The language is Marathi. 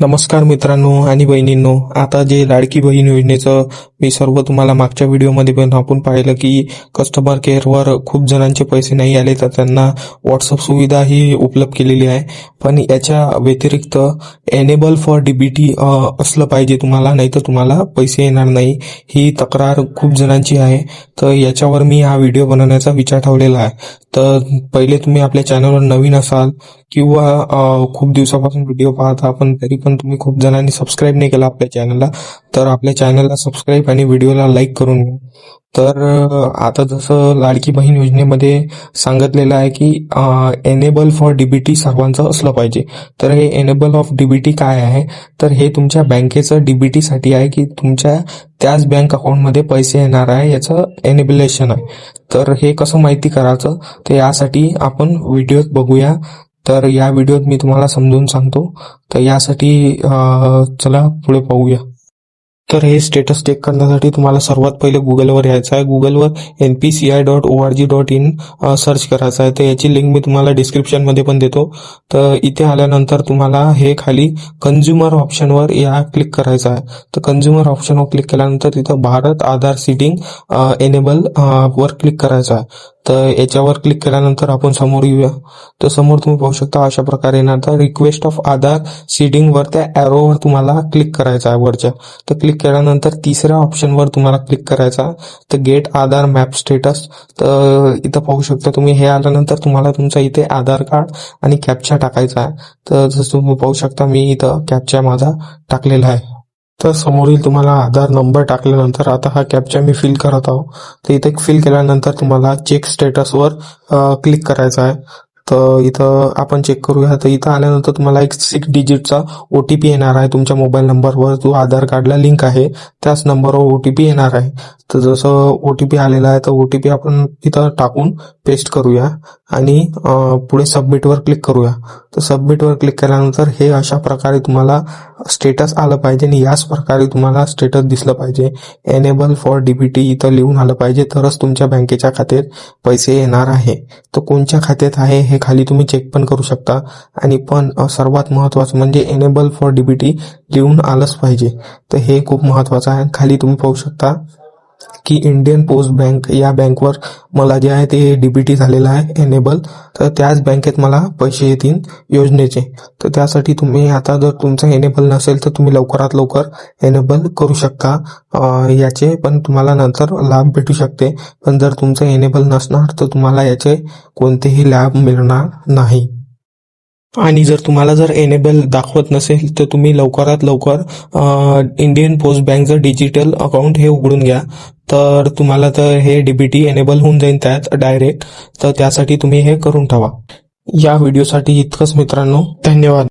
नमस्कार मित्रांनो आणि बहिणींनो आता जे लाडकी बहीण योजनेचं मी सर्व तुम्हाला मागच्या व्हिडिओमध्ये पण आपण पाहिलं की कस्टमर केअरवर खूप जणांचे पैसे नाही आले तर त्यांना व्हॉट्सअप सुविधा ही उपलब्ध केलेली आहे. पण याच्या व्यतिरिक्त एनेबल फॉर डीबीटी असलं पाहिजे तुम्हाला नाही तर तुम्हाला पैसे येणार नाही. ही तक्रार खूप जणांची आहे. तर याच्यावर मी हा व्हिडिओ बनवण्याचा विचार ठेवलेला आहे. तर पहिले तुम्ही आपल्या चॅनलवर नवीन असाल किंवा खूप दिवसापासून व्हिडिओ पाहता पण तरी पण तुम्ही खूप जणांनी सबस्क्राईब नाही केला आपल्या चॅनलला तर आपल्या चॅनलला सबस्क्राईब आणि व्हिडिओला लाईक करून घ्या. तर आता जसं लाडकी बहीण योजनेमध्ये सांगितलेलं आहे की एनेबल फॉर डीबीटी सर्वांचं असलं पाहिजे. तर हे एनेबल ऑफ डीबीटी काय आहे? तर हे तुमच्या बँकेचं डीबीटीसाठी आहे की तुमच्या त्याच बँक अकाउंटमध्ये पैसे येणार आहे याचं एनेबलेशन आहे. तर हे कसं माहिती करायचं? तर यासाठी आपण व्हिडिओत बघूया. तर या व्हिडिओत मी तुम्हाला समजून सांगतो. तर यासाठी चला पुढे पाहूया. तर हे स्टेटस चेक करण्यासाठी तुम्हाला सर्वात पहिले गुगलवर यायचं आहे. गुगलवर N P C I dot O R G dot in search करायचं आहे. तर याची लिंक मी तुम्हाला डिस्क्रिप्शनमध्ये पण देतो. तर इथे आल्यानंतर तुम्हाला हे खाली कन्झ्युमर ऑप्शनवर या क्लिक करायचं आहे. तर कन्झ्युमर ऑप्शनवर क्लिक केल्यानंतर तिथं भारत आधार सिटिंग एनेबल वर क्लिक करायचं आहे. तर याच्यावर क्लिक केल्यानंतर आपण समोर येऊया. तर समोर तुम्ही पाहू शकता अशा प्रकारे येणार तर रिक्वेस्ट ऑफ आधार सीडिंगवर त्या ॲरोवर तुम्हाला क्लिक करायचं आहे वरच्या. तर क्लिक केल्यानंतर तिसऱ्या ऑप्शनवर तुम्हाला क्लिक करायचा. तर गेट आधार मॅप स्टेटस तर इथं पाहू शकता तुम्ही हे आल्यानंतर तुम्हाला तुमचा इथे आधार कार्ड आणि कॅप्चा टाकायचा आहे. तर जसं तुम्ही पाहू शकता मी इथं कॅप्चा माझा टाकलेला आहे. तर समोरील तुम्हाला आधार नंबर टाकल्यानंतर आता हा कॅपचा मी फिल करत आहो. तर इथे फिल केल्यानंतर तुम्हाला चेक स्टेटसवर क्लिक करायचं आहे. तर इथं आपण चेक करूया. तर इथं आल्यानंतर तुम्हाला एक सिक्स डिजिटचा ओ टी पी येणार आहे. तुमच्या मोबाईल नंबरवर जो आधार कार्डला लिंक आहे त्याच नंबरवर ओ टी पी येणार आहे. तर जसं ओ टी पी आलेला आहे तर ओ टी पी आपण इथं टाकून पेस्ट करूया आणि पुढे सबमिटवर क्लिक करूया. तर सबमिटवर क्लिक केल्यानंतर हे अशा प्रकारे तुम्हाला स्टेटस आलं पाहिजे आणि याच प्रकारे तुम्हाला स्टेटस दिसलं पाहिजे. एनेबल फॉर डीबीटी इथं लिहून आलं पाहिजे. तरच तुमच्या बँकेच्या खात्यात पैसे येणार आहे. तर कोणत्या खात्यात आहे हे खाली तुम्ही चेक पण करू शकता. आणि पण सर्वात महत्वाचं म्हणजे एनेबल फॉर डीबीटी लिहून आलंच पाहिजे. तर हे खूप महत्वाचं आहे. खाली तुम्ही पाहू शकता. की इंडियन पोस्ट बँक या बँकवर मला जे आहे ते डीबीटी झालेलं आहे एनेबल तर त्याच बँकेत मला पैसे येतील योजनेचे. तर त्यासाठी तुम्ही आता जर तुमचं एनेबल नसेल तर तुम्ही लवकरात लवकर एनेबल करू शकता. याचे पण तुम्हाला नंतर लाभ भेटू शकते. पण जर तुमचं एनेबल नसणार तर तुम्हाला याचे कोणतेही लाभ मिळणार नाही. आणि जर तुम्हाला जर एनेबल दाखवत नसेल तर तुम्ही लवकरात लवकर इंडियन पोस्ट बँकचं डिजिटल अकाउंट हे उघडून घ्या. तर तुम्हाला तर हे डीबीटी एनेबल होऊन जाईल त्यात डायरेक्ट तर त्यासाठी तुम्ही हे करून ठेवा. या व्हिडिओसाठी इतकंच मित्रांनो. धन्यवाद.